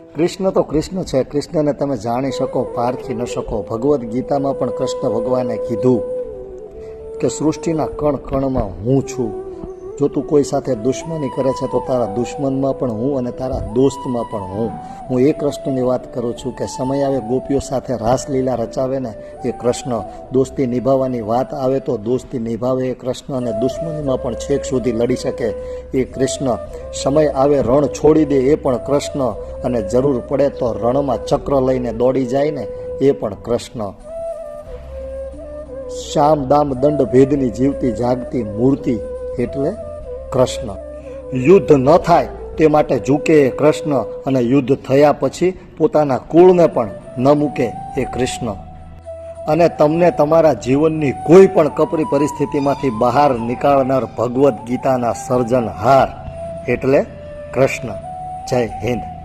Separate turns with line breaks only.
કૃષ્ણ તો કૃષ્ણ છે. કૃષ્ણને તમે જાણી શકો, પારખી ન શકો. ભગવદ્ ગીતામાં પણ કૃષ્ણ ભગવાને કીધું કે સૃષ્ટિના કણ કણમાં હું છું. જો તું કોઈ સાથે દુશ્મની કરે છે, તો તારા દુશ્મનમાં પણ હું અને તારા દોસ્તમાં પણ હું. હું એ કૃષ્ણની વાત કરું છું કે સમય આવે, ગોપીઓ સાથે રાસલીલા રચાવે ને એ કૃષ્ણ. દોસ્તી નિભાવવાની વાત આવે તો દોસ્તી નિભાવે એ કૃષ્ણ અને દુશ્મનીમાં પણ છેક સુધી લડી શકે એ કૃષ્ણ. સમય આવે, રણ છોડી દે એ પણ કૃષ્ણ અને જરૂર પડે તો રણમાં ચક્ર લઈને દોડી જાય ને એ પણ કૃષ્ણ. શ્યામ દામ દંડ ભેદની જીવતી જાગતી મૂર્તિ એટલે કૃષ્ણ. યુદ્ધ ન થાય તે માટે ઝૂકે એ કૃષ્ણ અને યુદ્ધ થયા પછી પોતાના કુળને પણ ન મૂકે એ કૃષ્ણ. અને તમને તમારા જીવનની કોઈ પણ કપરી પરિસ્થિતિમાંથી બહાર નીકાળનાર ભગવદ્ ગીતાના સર્જનહાર એટલે કૃષ્ણ. જય હિન્દ.